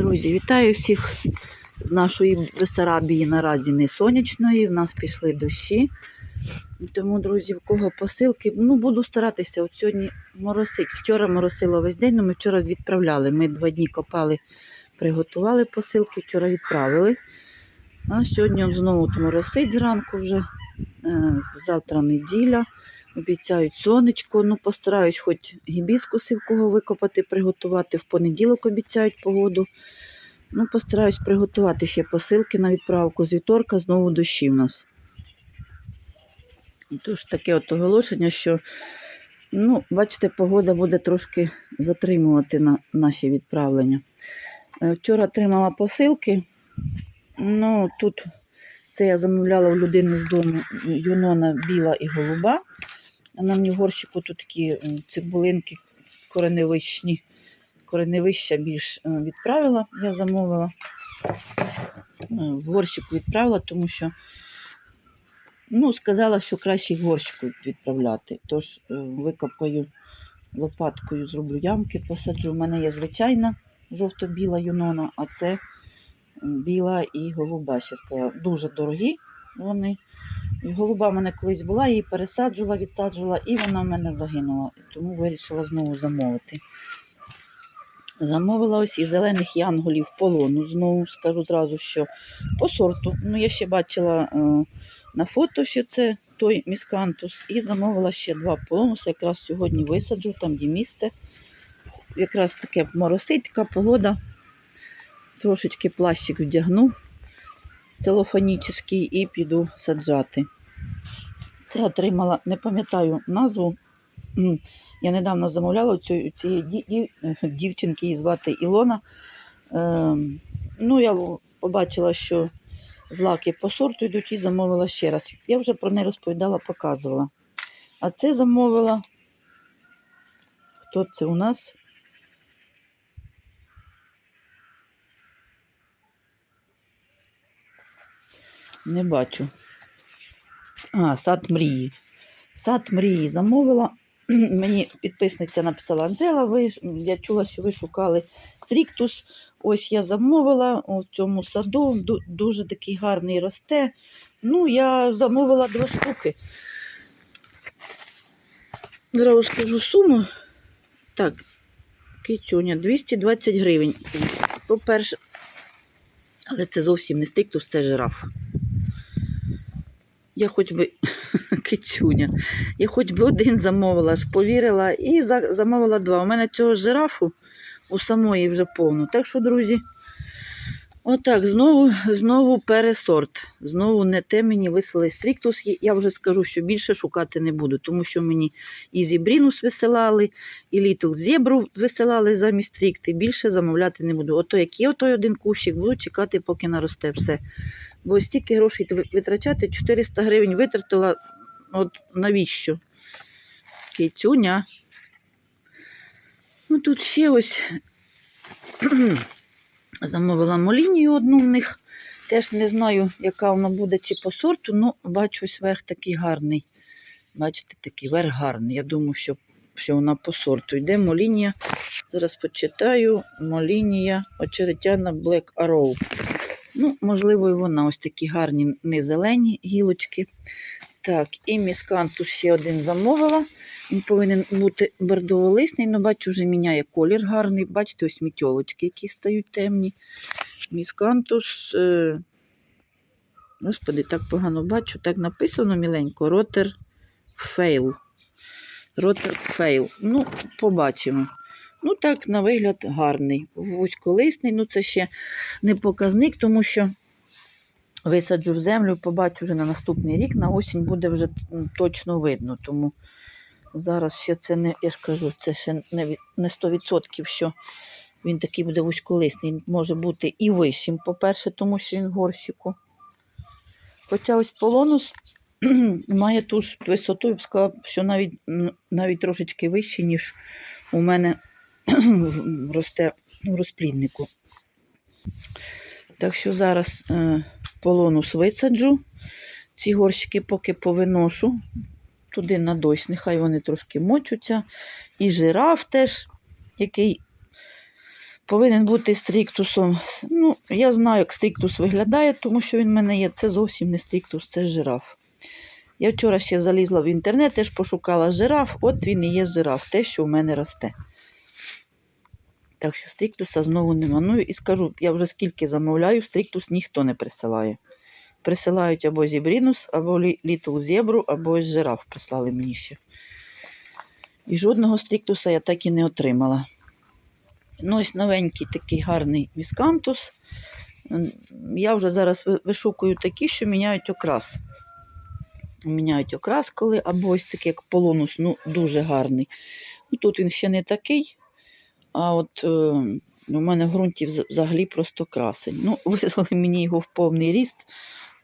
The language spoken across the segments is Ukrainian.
Друзі, вітаю всіх з нашої Бесарабії наразі не сонячної. В нас пішли дощі. Тому, друзі, в кого посилки, ну буду старатися. От сьогодні моросить. Вчора моросило весь день, але ми вчора відправляли. Ми два дні копали, приготували посилки, вчора відправили. А сьогодні знову моросить зранку вже. Е, Завтра неділя. Обіцяють сонечко. Ну, постараюсь хоч гібіскуси в кого викопати, приготувати. В понеділок обіцяють погоду. Ну, постараюсь приготувати ще посилки на відправку з вівторка, знову дощі в нас. Тож таке от оголошення, що, ну, бачите, погода буде трошки затримувати на наші відправлення. Е, Вчора отримала посилки. Ну, тут це я замовляла у людини з дому юнона біла і голуба. А на мені в горщику тут такі цибулинки кореневищні. Кореневища більш е, відправила, я замовила. Е, В горщику відправила, тому що ну, сказала, що краще в горщику відправляти. Тож е, викопаю лопаткою, зроблю ямки, посаджу. У мене є звичайна жовто-біла юнона, а це біла і голуба. Ще сказала. Дуже дорогі вони. Голуба в мене колись була, її пересаджувала, відсаджувала, і вона в мене загинула. Тому вирішила знову замовити. Замовила ось і зелених янголів полону. Знову скажу зразу, що по сорту. Ну, я ще бачила е, на фото, що це той міскантус. І замовила ще два полонуси. Якраз сьогодні висаджу, там є місце. Якраз таке моросить, така погода. Трошечки плащик вдягну целофанічний і піду саджати. Це отримала, не пам'ятаю назву. Я недавно замовляла цю, цієї ді- ді- дівчинки, її звати Ілона. Ем, ну, я побачила, що злаки по сорту йдуть і замовила ще раз. Я вже про неї розповідала, показувала. А це замовила. Хто це у нас? Не бачу. А, сад мрії. Сад мрії замовила. Мені підписниця написала Анжела, ви, я чула, що ви шукали стріктус. Ось я замовила у цьому саду. Дуже такий гарний росте. Ну, я замовила два штуки. Зразу скажу суму. Так, кицюня, 220 гривень. По-перше, але це зовсім не стриктус, це жираф. Я хоч би кичуня. Я хоч би один замовила, ж повірила і замовила два. У мене цього жирафу у самої вже повно. Так що, друзі, отак, знову, знову пересорт. Знову не те мені вислали стріктус. Я- вже скажу, що більше шукати не буду, тому що мені і зібрінус висилали, і літл зебру висилали замість стрікти. Більше замовляти не буду. Ото як є той один кущик, буду чекати, поки наросте все. Бо стільки грошей витрачати, 400 гривень витратила, от навіщо? Кицюня. Ну тут ще ось замовила молінію одну в них. Теж не знаю, яка вона буде чи по сорту, ну бачу, ось верх такий гарний. Бачите, такий верх гарний. Я думаю, що, що вона по сорту йде. Молінія. Зараз почитаю. Молінія очеретяна Black Arrow. Ну, можливо, і вона ось такі гарні не зелені гілочки. Так, і міскантус ще один замовила. Повинен бути бордово-лисний, але бачу, вже міняє колір гарний. Бачите, ось мітьолочки, які стають темні. Міскантус. Е... Господи, так погано бачу. Так написано міленько. Ротер фейл. Ротер фейл. Ну, побачимо. Ну, так, на вигляд гарний. Вузьколисний, ну це ще не показник, тому що висаджу в землю, побачу вже на наступний рік, на осінь буде вже точно видно. Тому зараз ще це не, я ж кажу, це ще не, не 100%, що він такий буде вузьколисний. Він може бути і вищим, по-перше, тому що він в горщику. Хоча ось полонус має ту ж висоту, я б сказала, що навіть, навіть трошечки вищий, ніж у мене росте в розпліднику. Так що зараз е, полонус висаджу. Ці горщики поки повиношу туди на дощ, нехай вони трошки мочуться. І жираф теж, який повинен бути стріктусом. Ну, я знаю, як стріктус виглядає, тому що він в мене є. Це зовсім не стріктус, це жираф. Я вчора ще залізла в інтернет, теж пошукала жираф, от він і є жираф, те, що в мене росте. Так що стріктуса знову нема. Ну і скажу, я вже скільки замовляю, стріктус ніхто не присилає. Присилають або зібрінус, або літл зебру, або жираф прислали мені ще. І жодного стріктуса я так і не отримала. Ну, ось новенький такий гарний міскантус. Я вже зараз вишукую такі, що міняють окрас. Міняють окрас, коли, або ось такий, як полонус, ну, дуже гарний. Ну, тут він ще не такий, а от е, у мене в ґрунті взагалі просто красень. Ну, визвали мені його в повний ріст.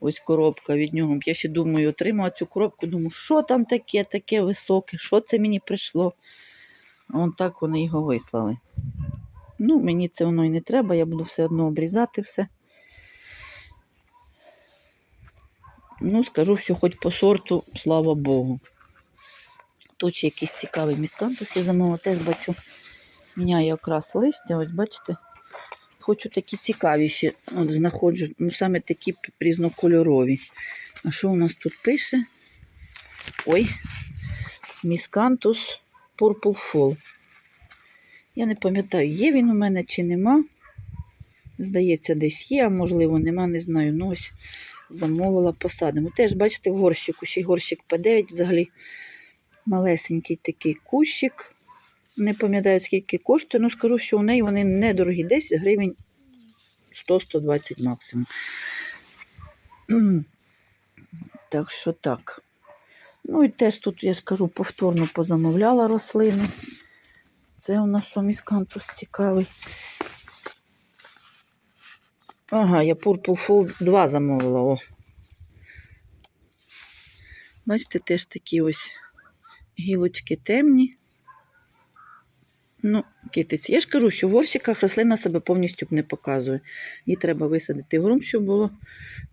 Ось коробка від нього. Я ще думаю, отримала цю коробку. Думаю, що там таке, таке високе, що це мені прийшло. А он так вони його вислали. Ну, мені це воно і не треба, я буду все одно обрізати все. Ну, скажу, що хоч по сорту, слава Богу. Тут ще якийсь цікавий міскантус я замовила, теж бачу, міняє окрас листя. Ось бачите. Хочу такі цікавіші. От знаходжу, ну саме такі різнокольорові. А що у нас тут пише? Ой, міскантус Purple Fall. Я не пам'ятаю, є він у мене чи нема. Здається, десь є, а можливо, нема, не знаю. Ну ось замовила посадимо. Теж, бачите, в горщику, ще й горщик П9 взагалі малесенький такий кущик. Не пам'ятаю, скільки коштує, ну скажу, що у неї вони недорогі, десь гривень 100-120 максимум. Так що так. Ну і теж тут, я ж кажу, повторно позамовляла рослини. Це у нас що міскантус цікавий. Ага, я Purple Fold 2 замовила. О. Бачите, теж такі ось гілочки темні. Ну, китиці. Я ж кажу, що в горщиках рослина себе повністю не показує. Її треба висадити в ґрунт, щоб було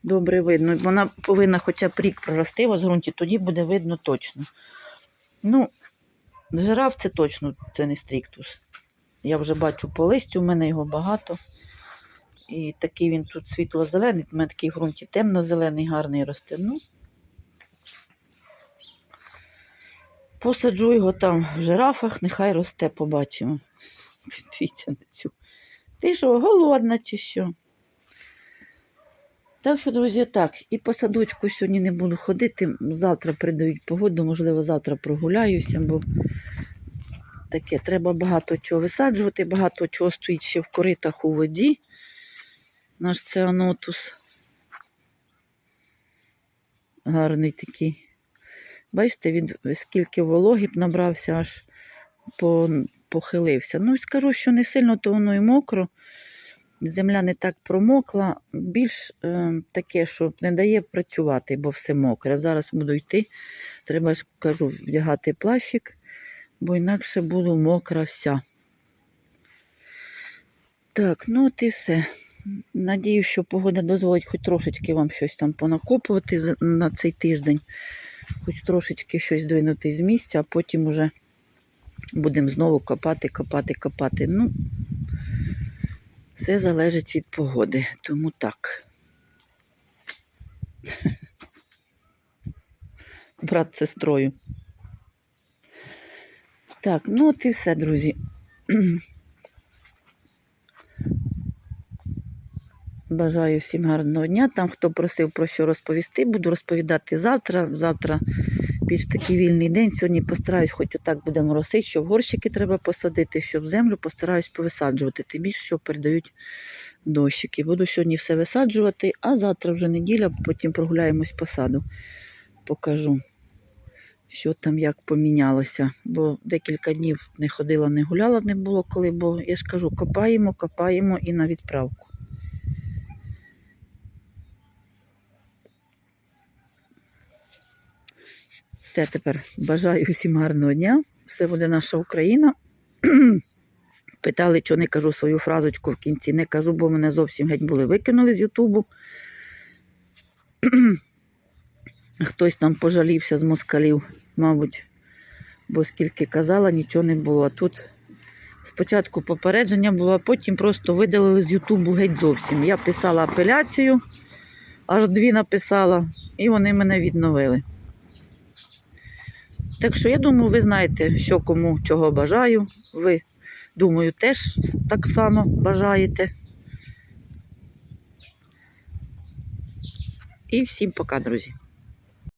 добре видно. Вона повинна хоча б рік прорости в ґрунті, тоді буде видно точно. Ну, жираф це точно, це не стріктус. Я вже бачу по листю, у мене його багато. І такий він тут світло-зелений, у мене такий ґрунті темно-зелений, гарний росте. Ну, посаджу його там в жирафах, нехай росте, побачимо. Дивіться на цю. Ти що, голодна чи що? Так що, друзі, так, і по садочку сьогодні не буду ходити. Завтра придають погоду, можливо, завтра прогуляюся, бо таке треба багато чого висаджувати, багато чого стоїть ще в коритах у воді. Наш цианотус. Гарний такий. Бачите, він скільки вологи набрався, аж похилився. Ну, скажу, що не сильно то воно і мокро. Земля не так промокла, більш е, таке, що не дає працювати, бо все мокре. Зараз буду йти. Треба ж кажу, вдягати плащик, бо інакше буду мокра вся. Так, ну от і все. Надію, що погода дозволить хоч трошечки вам щось там понакопувати на цей тиждень, хоч трошечки щось здвинути з місця, а потім уже будемо знову копати, копати, копати. Ну, все залежить від погоди, тому так. Брат сестрою. Так, ну от і все, друзі. Бажаю всім гарного дня. Там, хто просив про що розповісти, буду розповідати завтра. Завтра більш такий вільний день. Сьогодні постараюсь, хоч отак будемо росити, що горщики треба посадити, щоб землю постараюсь повисаджувати. Тим більше, що передають дощики. Буду сьогодні все висаджувати, а завтра вже неділя, потім прогуляємось по саду. Покажу, що там як помінялося. Бо декілька днів не ходила, не гуляла, не було коли, бо я ж кажу, копаємо, копаємо і на відправку. Все тепер бажаю всім гарного дня. Все буде наша Україна. Питали, що не кажу свою фразочку в кінці. Не кажу, бо мене зовсім геть були викинули з Ютубу. Хтось там пожалівся з москалів, мабуть, бо скільки казала, нічого не було. А тут Спочатку попередження було, а потім просто видалили з Ютубу геть зовсім. Я писала апеляцію, аж дві написала, і вони мене відновили. Так що я думаю, ви знаєте, що кому чого бажаю. Ви, думаю, теж так само бажаєте. І всім пока, друзі.